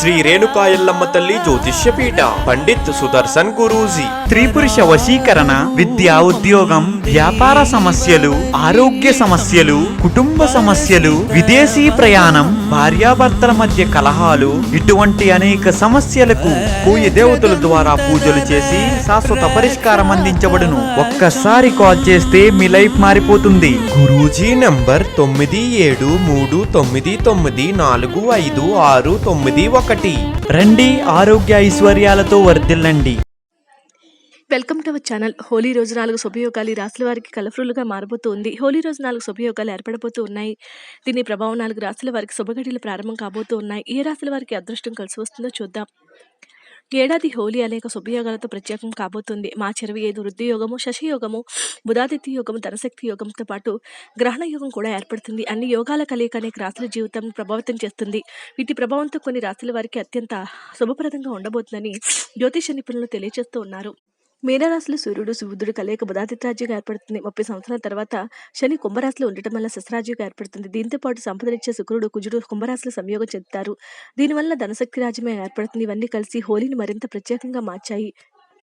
శ్రీ రేణుకాయల్లమ్మ తల్లి జ్యోతిష్యపీఠ పండిత్ సుదర్శన్ గురూజీ. త్రిపురుష వశీకరణ విద్యా ఉద్యోగం వ్యాపార సమస్యలు ఆరోగ్య సమస్యలు కుటుంబ సమస్యలు విదేశీ ప్రయాణం భార్యాభర్తల మధ్య కలహాలు ఇటువంటి అనేక సమస్యలకు పూయ దేవతల ద్వారా పూజలు చేసి శాశ్వత పరిష్కారం అందించబడును. ఒక్కసారి కాల్ చేస్తే మీ లైఫ్ మారిపోతుంది. గురూజీ నంబర్ తొమ్మిది ఏడు మూడు తొమ్మిది తొమ్మిది నాలుగు ఐదు ఆరు తొమ్మిది ఒకటి. రండి ఆరోగ్య ఐశ్వర్యాలతో వర్ధిల్లండి. Welcome to our channel. Holi రోజు నాలుగు శుభయోగాలు. ఈ రాశుల వారికి కలర్ఫుల్గా మారబోతూ ఉంది. హోలీ రోజు నాలుగు శుభయోగాలు ఏర్పడబోతూ ఉన్నాయి. దీని ప్రభావం నాలుగు రాశుల వారికి శుభగడిలు ప్రారంభం కాబోతూ ఉన్నాయి. ఏ రాశుల వారికి అదృష్టం కలిసి వస్తుందో చూద్దాం. ఏడాది హోలీ అనేక శుభయోగాలతో ప్రత్యేకం కాబోతుంది. మా చెరవి ఐదు వృద్ధి యోగము శశి యోగము బుధాదిత్య యోగము ధనశక్తి యోగంతో పాటు గ్రహణ యోగం కూడా ఏర్పడుతుంది. అన్ని యోగాల కలయిక అనేక రాశుల జీవితం ప్రభావితం చేస్తుంది. వీటి ప్రభావంతో కొన్ని రాశుల వారికి అత్యంత శుభప్రదంగా ఉండబోతుందని జ్యోతిష నిపుణులు తెలియజేస్తూ ఉన్నారు. మీనరాశిలో సూర్యుడు బుధుడు కలయిక బుధాదిత్యరాజ్యంగా ఏర్పడుతుంది. ముప్పై సంవత్సరాల తర్వాత శని కుంభరాశిలో ఉండటం వల్ల శస్త్రాజ్యంగా ఏర్పడుతుంది. దీంతో పాటు సంపదనిచ్చే శుక్రుడు కుజుడు కుంభరాశిలో సంయోగం చెందుతారు. దీనివల్ల ధనశక్తి రాజ్యమే ఏర్పడుతుంది. ఇవన్నీ కలిసి హోలీని మరింత ప్రత్యేకంగా మార్చాయి.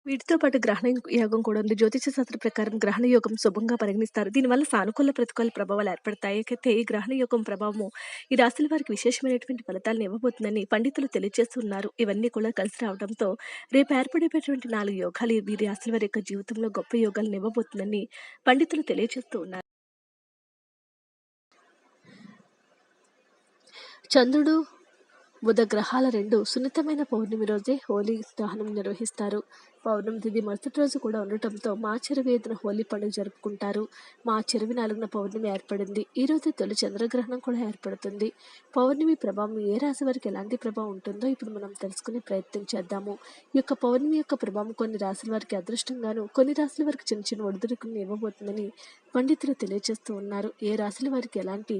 వీటితో పాటు గ్రహణ యోగం కూడా ఉంది. జ్యోతిష శాస్త్ర ప్రకారం గ్రహణ యోగం శుభంగా పరిగణిస్తారు. దీనివల్ల సానుకూల ప్రతికూల ప్రభావాలు ఏర్పడతాయి. అయితే ఈ గ్రహణ యోగం ప్రభావము ఈ రాశుల వారికి విశేషమైనటువంటి ఫలితాలను ఇవ్వబోతుందని పండితులు తెలియజేస్తున్నారు. ఇవన్నీ కూడా కలిసి రావడంతో రేపు ఏర్పడేటటువంటి నాలుగు యోగాలు ఈ వీరి రాశుల వారి యొక్క జీవితంలో గొప్ప యోగాలను ఇవ్వబోతుందని పండితులు తెలియజేస్తూ ఉన్నారు. చంద్రుడు బుధ గ్రహాల రెండు సున్నితమైన పౌర్ణమి రోజే హోలీ దహనం నిర్వహిస్తారు. పౌర్ణమి తిథి మరుసటి రోజు కూడా ఉండటంతో మా చెరువు ఐదున హోలీ పండుగ జరుపుకుంటారు. మా చెరువు నాలుగున పౌర్ణమి ఏర్పడింది. ఈ రోజు తొలి చంద్రగ్రహణం కూడా ఏర్పడుతుంది. పౌర్ణమి ప్రభావం ఏ రాశి వారికి ఎలాంటి ప్రభావం ఉంటుందో ఇప్పుడు మనం తెలుసుకునే ప్రయత్నం చేద్దాము. ఈ యొక్క పౌర్ణమి యొక్క ప్రభావం కొన్ని రాశుల వారికి అదృష్టంగాను కొన్ని రాశుల వారికి చిన్న చిన్న ఒడిదుడుకుని ఇవ్వబోతుందని పండితులు తెలియజేస్తూ ఉన్నారు. ఏ రాశుల వారికి ఎలాంటి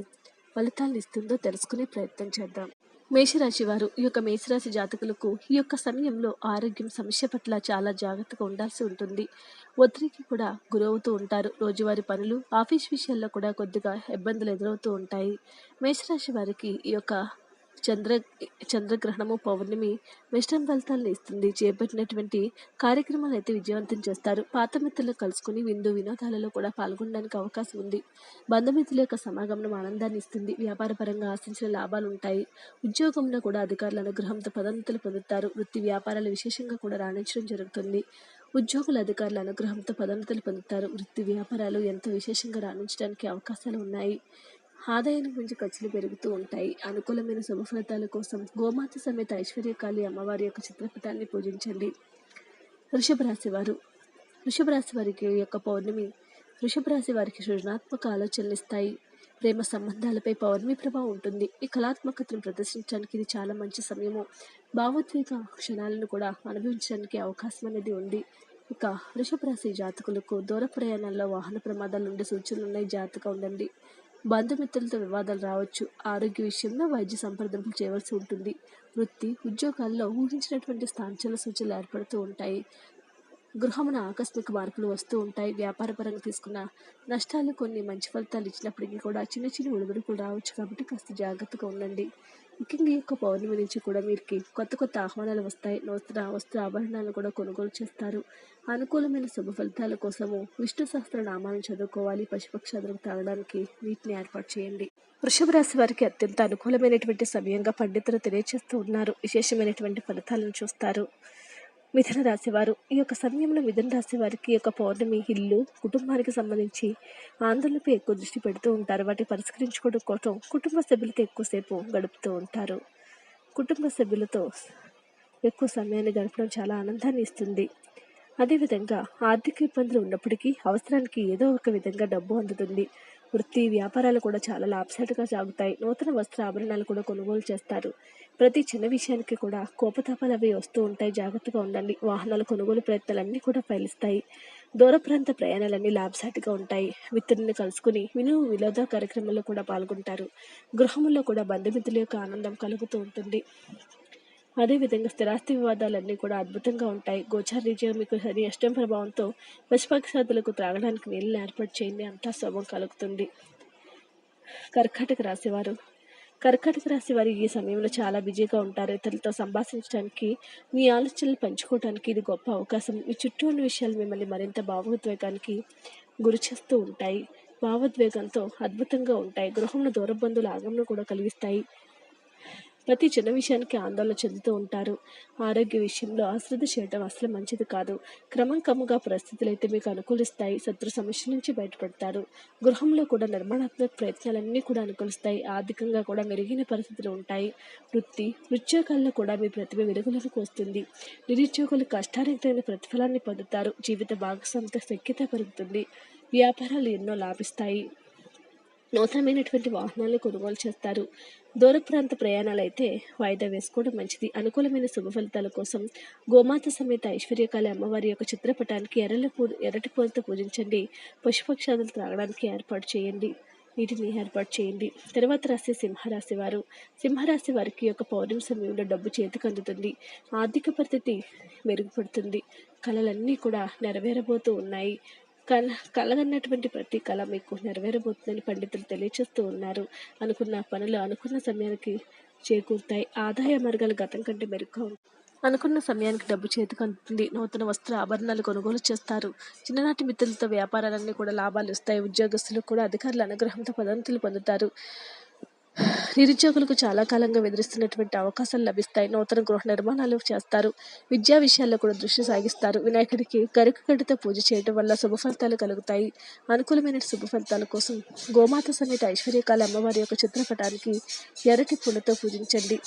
ఫలితాలను ఇస్తుందో తెలుసుకునే ప్రయత్నం చేద్దాం. మేషరాశి వారు ఈ యొక్క మేషరాశి జాతకులకు ఈ యొక్క సమయంలో ఆరోగ్యం సమస్య పట్ల చాలా జాగ్రత్తగా ఉండాల్సి ఉంటుంది. ఒత్తిడికి కూడా గురవుతూ ఉంటారు. రోజువారి పనులు ఆఫీస్ విషయాల్లో కూడా కొద్దిగా ఇబ్బందులు ఎదురవుతూ ఉంటాయి. మేషరాశి వారికి ఈ యొక్క చంద్ర చంద్రగ్రహణము పౌర్ణమి మిశ్రమ ఫలితాలను ఇస్తుంది. చేపట్టినటువంటి కార్యక్రమాలు అయితే విజయవంతం చేస్తారు. పాత మిత్రులు కలుసుకుని విందు వినోదాలలో కూడా పాల్గొనడానికి అవకాశం ఉంది. బంధుమిత్రుల యొక్క సమాగమనం ఆనందాన్ని ఇస్తుంది. వ్యాపారపరంగా ఆశించిన లాభాలు ఉంటాయి. ఉద్యోగంలో కూడా అధికారుల అనుగ్రహంతో పదోన్నతులు పొందుతారు. వృత్తి వ్యాపారాలు విశేషంగా కూడా రాణించడం జరుగుతుంది. ఉద్యోగుల అధికారుల అనుగ్రహంతో పదోన్నతులు పొందుతారు. వృత్తి వ్యాపారాలు ఎంతో విశేషంగా రాణించడానికి అవకాశాలు ఉన్నాయి. ఆదాయానికి మించి ఖర్చులు పెరుగుతూ ఉంటాయి. అనుకూలమైన శుభ ఫలితాల కోసం గోమాత సమేత ఐశ్వర్యకాళి అమ్మవారి యొక్క చిత్రపటాన్ని పూజించండి. వృషభ రాశి వారు. వృషభ రాశి వారికి యొక్క పౌర్ణమి వృషభ రాశి వారికి సృజనాత్మక ఆలోచనలు ఇస్తాయి. ప్రేమ సంబంధాలపై పౌర్ణమి ప్రభావం ఉంటుంది. ఈ కళాత్మకతను ప్రదర్శించడానికి ఇది చాలా మంచి సమయము. భావోద్వేగ క్షణాలను కూడా అనుభవించడానికి అవకాశం అనేది ఉంది. ఇక వృషభ రాశి జాతకులకు దూర ప్రయాణాల్లో వాహన ప్రమాదాల నుండి సూచనలు ఉన్నాయి. జాగ్రత్తగా ఉండండి. బంధుమిత్రులతో వివాదాలు రావచ్చు. ఆరోగ్య విషయంలో వైద్య సంప్రదింపులు చేయవలసి ఉంటుంది. వృత్తి ఉద్యోగాల్లో ఊహించినటువంటి స్థాంచల సూచనలు ఏర్పడుతూ ఉంటాయి. గృహమున ఆకస్మిక మార్పులు వస్తూ ఉంటాయి. వ్యాపారపరంగా తీసుకున్న నష్టాలు కొన్ని మంచి ఫలితాలు ఇచ్చినప్పటికీ కూడా చిన్న చిన్న ఒడిదుడుకులు రావచ్చు కాబట్టి కాస్త జాగ్రత్తగా ఉండండి. ముఖ్యంగా ఈ యొక్క పౌర్ణమి నుంచి కూడా వీరికి కొత్త కొత్త ఆహ్వానాలు వస్తాయి. నూతన వస్త్ర ఆభరణాలను కూడా కొనుగోలు చేస్తారు. అనుకూలమైన శుభ ఫలితాల కోసము విష్ణు సహస్ర నామాలను చదువుకోవాలి. పశుపక్షాదులకు తాగడానికి వీటిని ఏర్పాటు చేయండి. వృషభ రాశి వారికి అత్యంత అనుకూలమైనటువంటి సమయంగా పండితులు తెలియజేస్తూ ఉన్నారు. విశేషమైనటువంటి ఫలితాలను చూస్తారు. మిథున రాశివారు. ఈ యొక్క సమయంలో మిథున రాశి వారికి యొక్క పౌర్ణమి ఇల్లు కుటుంబానికి సంబంధించి ఆందోళనపై ఎక్కువ దృష్టి పెడుతూ ఉంటారు. వాటిని పరిష్కరించుకోవడం కోసం కుటుంబ సభ్యులతో ఎక్కువసేపు గడుపుతూ ఉంటారు. కుటుంబ సభ్యులతో ఎక్కువ సమయాన్ని గడపడం చాలా ఆనందాన్ని ఇస్తుంది. అదేవిధంగా ఆర్థిక ఇబ్బందులు ఉన్నప్పటికీ అవసరానికి ఏదో ఒక విధంగా డబ్బు అందుతుంది. వృత్తి వ్యాపారాలు కూడా చాలా లాభసాటిగా సాగుతాయి. నూతన వస్త్ర ఆభరణాలు కూడా కొనుగోలు చేస్తారు. ప్రతి చిన్న విషయానికి కూడా కోపతాపాలు అవి వస్తూ ఉంటాయి. జాగ్రత్తగా ఉండండి. వాహనాల కొనుగోలు ప్రయత్నాలన్నీ కూడా ఫలిస్తాయి. దూర ప్రాంత ప్రయాణాలన్నీ లాభసాటిగా ఉంటాయి. మిత్రుల్ని కలుసుకుని విలువ వినోద కార్యక్రమాల్లో కూడా పాల్గొంటారు. గృహంలో కూడా బంధుమిత్రుల యొక్క ఆనందం కలుగుతూ ఉంటుంది. అదేవిధంగా స్థిరాస్తి వివాదాలన్నీ కూడా అద్భుతంగా ఉంటాయి. గోచార్ రీత్యా మీకు సరి అష్టం ప్రభావంతో పశుపక్షాదులకు త్రాగడానికి నీళ్ళని ఏర్పాటు చేయండి. అంతా శుభం కలుగుతుంది. కర్కాటక రాశివారు కర్కాటక రాశి వారు ఈ సమయంలో చాలా బిజీగా ఉంటారు. ఇతరులతో సంభాషించడానికి మీ ఆలోచనలు పంచుకోవడానికి ఇది గొప్ప అవకాశం. మీ చుట్టూ ఉన్న విషయాలు మిమ్మల్ని మరింత భావోద్వేగానికి గురి చేస్తూ ఉంటాయి. భావోద్వేగంతో అద్భుతంగా ఉంటాయి. గృహంలో దూరబంధువుల ఆగమనం కూడా కలిగిస్తాయి. ప్రతి చిన్న విషయానికి ఆందోళన చెందుతూ ఉంటారు. ఆరోగ్య విషయంలో అశ్రద్ధ చేయడం అసలు మంచిది కాదు. క్రమం క్రమంగా పరిస్థితులు అయితే మీకు అనుకూలిస్తాయి. శత్రు సమస్య నుంచి బయటపడతారు. గృహంలో కూడా నిర్మాణాత్మక ప్రయత్నాలన్నీ కూడా అనుకూలిస్తాయి. ఆర్థికంగా కూడా మెరుగైన పరిస్థితులు ఉంటాయి. వృత్తి ఉద్యోగాల్లో కూడా మీ ప్రతిభ వెలుగులోకి వస్తుంది. నిరుద్యోగులు కష్టానికి తగిన ప్రతిఫలాన్ని పొందుతారు. జీవిత భాగస్వామితో శక్యత పెరుగుతుంది. వ్యాపారాలు ఎన్నో లాభిస్తాయి. నూతనమైనటువంటి వాహనాలు కొనుగోలు చేస్తారు. దూర ప్రాంత ప్రయాణాలు అయితే వాయిదా వేసుకోవడం మంచిది. అనుకూలమైన శుభ ఫలితాల కోసం గోమాత సమేత ఐశ్వర్యకాళి అమ్మవారి యొక్క చిత్రపటానికి ఎర్రల పూ ఎర్రటి పూలతో పూజించండి. పశుపక్షాదులు త్రాగడానికి ఏర్పాటు చేయండి. వీటిని ఏర్పాటు చేయండి. తర్వాత రాశి సింహరాశి వారు. సింహరాశి వారికి యొక్క పౌర్ణమి సమయంలో డబ్బు చేతికి అందుతుంది. ఆర్థిక పరిస్థితి మెరుగుపడుతుంది. కళలన్నీ కూడా నెరవేరబోతూ ఉన్నాయి. కల కలగన్నటువంటి ప్రతి కళ మీకు నెరవేరబోతుందని పండితులు తెలియచేస్తూ ఉన్నారు. అనుకున్న పనులు అనుకున్న సమయానికి చేకూరుతాయి. ఆదాయ మార్గాలు గతం కంటే మెరుగ్గా ఉంటాయి. అనుకున్న సమయానికి డబ్బు చేతికి అందుతుంది. నూతన వస్త్ర ఆభరణాలు కొనుగోలు చేస్తారు. చిన్ననాటి మిత్రులతో వ్యాపారాలన్నీ కూడా లాభాలు ఇస్తాయి ఉద్యోగస్తులు కూడా అధికారుల అనుగ్రహంతో పదోన్నతులు పొందుతారు. నిరుద్యోగులకు చాలా కాలంగా ఎదురిస్తున్నటువంటి అవకాశాలు లభిస్తాయి. నూతన గృహ నిర్మాణాలు చేస్తారు. విద్యా విషయాల్లో కూడా దృష్టి సాగిస్తారు. వినాయకుడికి గరుకు గడ్డితో పూజ చేయడం వల్ల శుభ ఫలితాలు కలుగుతాయి. అనుకూలమైన శుభ ఫలితాల కోసం గోమాత సమేత ఐశ్వర్యకాల అమ్మవారి యొక్క చిత్రపటానికి ఎర్రటి పూలతో పూజించండి.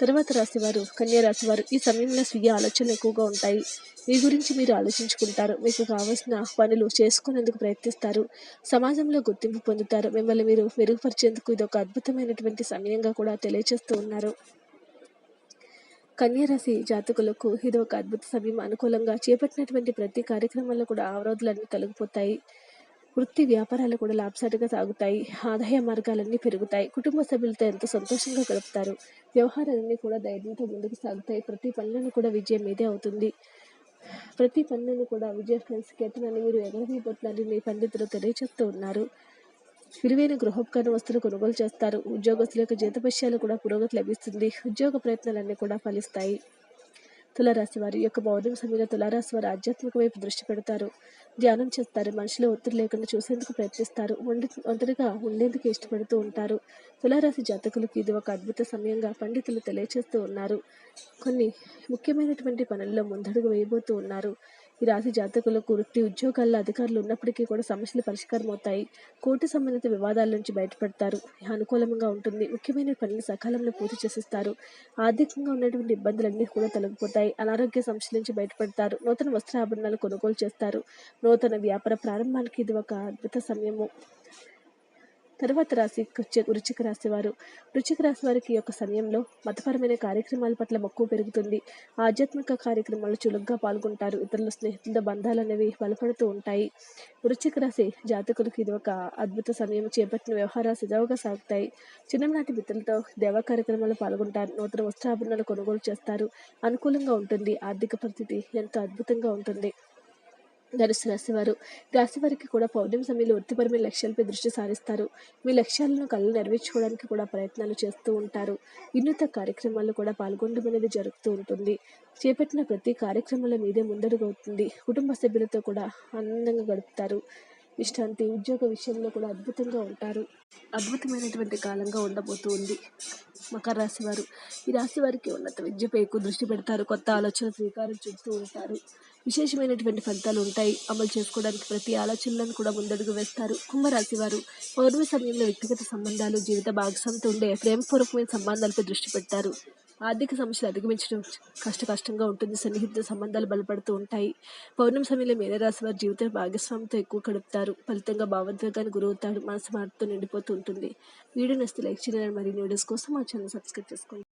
తర్వాత రాశివారు కన్యా రాశివారు ఈ సమయంలో స్వీయ ఆలోచనలు ఎక్కువగా ఉంటాయి. మీ గురించి మీరు ఆలోచించుకుంటారు. మీకు కావలసిన పనులు చేసుకునేందుకు ప్రయత్నిస్తారు. సమాజంలో గుర్తింపు పొందుతారు. మిమ్మల్ని మీరు మెరుగుపరిచేందుకు ఇది ఒక అద్భుతమైనటువంటి సమయంగా కూడా తెలియజేస్తూ ఉన్నారు. కన్యరాశి జాతకులకు ఇది ఒక అద్భుత సమయం. అనుకూలంగా చేపట్టినటువంటి ప్రతి కార్యక్రమంలో కూడా అవరోధాలన్నీ తొలగిపోతాయి. వృత్తి వ్యాపారాలు కూడా లాభసాటిగా సాగుతాయి. ఆదాయ మార్గాలన్నీ పెరుగుతాయి. కుటుంబ సభ్యులతో ఎంతో సంతోషంగా గడుపుతారు. వ్యవహారాలన్నీ కూడా ధైర్యంతో ముందుకు సాగుతాయి. ప్రతి పనులను కూడా విజయం మీదే అవుతుంది. ప్రతి పనులను కూడా విజయ సంకేతనాన్ని మీరు ఎగరవేయబోతున్నారని మీ పండితులు తెలియజేస్తూ ఉన్నారు. విలువైన గృహోపకరణ వస్తువులు కొనుగోలు చేస్తారు. ఉద్యోగస్తుల యొక్క జీతపత్యాలు కూడా పురోగతి లభిస్తుంది. ఉద్యోగ ప్రయత్నాలన్నీ కూడా ఫలిస్తాయి. తులారాశి వారి యొక్క పౌర్ణమి సమయంలో తులారాశి వారు ఆధ్యాత్మిక వైపు దృష్టి పెడతారు. ధ్యానం చేస్తారు. మనుషులు ఒత్తిడి లేకుండా చూసేందుకు ప్రయత్నిస్తారు. వండి ఒంటరిగా ఉండేందుకు ఇష్టపడుతూ ఉంటారు. తులారాశి జాతకులకు ఇది ఒక అద్భుత సమయంగా పండితులు తెలియచేస్తూ ఉన్నారు. కొన్ని ముఖ్యమైనటువంటి పనుల్లో ముందడుగు వేయబోతూ ఉన్నారు. ఈ రాశి జాతకులకు వృత్తి ఉద్యోగాల్లో అధికారులు ఉన్నప్పటికీ కూడా సమస్యలు పరిష్కారం అవుతాయి. కోర్టు సంబంధిత వివాదాల నుంచి బయటపడతారు. అనుకూలంగా ఉంటుంది. ముఖ్యమైన పనులు సకాలంలో పూర్తి చేసిస్తారు. ఆర్థికంగా ఉన్నటువంటి ఇబ్బందులన్నీ కూడా తొలగిపోతాయి. అనారోగ్య సమస్యల నుంచి బయటపడతారు. నూతన వస్త్రాభరణాలు కొనుగోలు చేస్తారు. నూతన వ్యాపార ప్రారంభానికి ఇది ఒక అద్భుత సమయము. తర్వాత రాశి వృచ్చిక వృశ్చిక రాశి వారు. వృశ్చిక రాశి వారికి ఈ యొక్క సమయంలో మతపరమైన కార్యక్రమాల పట్ల మక్కువ పెరుగుతుంది. ఆధ్యాత్మిక కార్యక్రమాలు చురుగ్గా పాల్గొంటారు. ఇతరుల స్నేహితులతో బంధాలు అనేవి బలపడుతూ ఉంటాయి. వృచ్చిక రాశి జాతకులకు ఇది ఒక అద్భుత సమయం. చేపట్టిన వ్యవహారాలు సజావుగా సాగుతాయి. చిన్ననాటి మిత్రులతో దేవ కార్యక్రమాల్లో పాల్గొంటారు. నూతన వస్త్రాభరణాలు కొనుగోలు చేస్తారు. అనుకూలంగా ఉంటుంది. ఆర్థిక పరిస్థితి ఎంతో అద్భుతంగా ఉంటుంది. ధనుసు రాశివారు రాశివారికి రాశి వారికి కూడా పౌర్ణమి సమయంలో వృత్తిపరమైన లక్ష్యాలపై దృష్టి సారిస్తారు. మీ లక్ష్యాలను కళ్ళు నెరవేర్చుకోవడానికి కూడా ప్రయత్నాలు చేస్తూ ఉంటారు. వినూత కార్యక్రమాల్లో కూడా పాల్గొనడం అనేది జరుగుతూ ఉంటుంది. చేపట్టిన ప్రతి కార్యక్రమంలో మీదే ముందడుగవుతుంది కుటుంబ సభ్యులతో కూడా ఆనందంగా గడుపుతారు. విశ్రాంతి ఉద్యోగ విషయంలో కూడా అద్భుతంగా ఉంటారు. అద్భుతమైనటువంటి కాలంగా ఉండబోతూ ఉంది. మకర రాశి వారు. ఈ రాశి వారికి ఉన్నత విద్యపై ఎక్కువ దృష్టి పెడతారు. కొత్త ఆలోచన స్వీకారం చూస్తూ ఉంటారు. విశేషమైనటువంటి ఫలితాలు ఉంటాయి. అమలు చేసుకోవడానికి ప్రతి ఆలోచనలను కూడా ముందడుగు వేస్తారు. కుంభరాశి వారు పౌర్ణమి సమయంలో వ్యక్తిగత సంబంధాలు జీవిత భాగస్వామితో ఉండే ప్రేమపూర్వకమైన సంబంధాలపై దృష్టి పెడతారు. ఆర్థిక సమస్యలు అధిగమించడం కష్ట కష్టంగా ఉంటుంది. సన్నిహిత సంబంధాలు బలపడుతూ ఉంటాయి. పౌర్ణమి సమయంలో మీనరాశి వారి జీవిత భాగస్వామితో ఎక్కువ గడుపుతారు. ఫలితంగా భావోద్వేగానికి గురవుతాడు మనసు మార్పుతో నిండిపోతూ ఉంటుంది. వీడియో నస్తే లైక్ చేయాలని మరిన్ని వీడియోస్ కోసం మా ఛానల్ సబ్స్క్రైబ్ చేసుకోండి.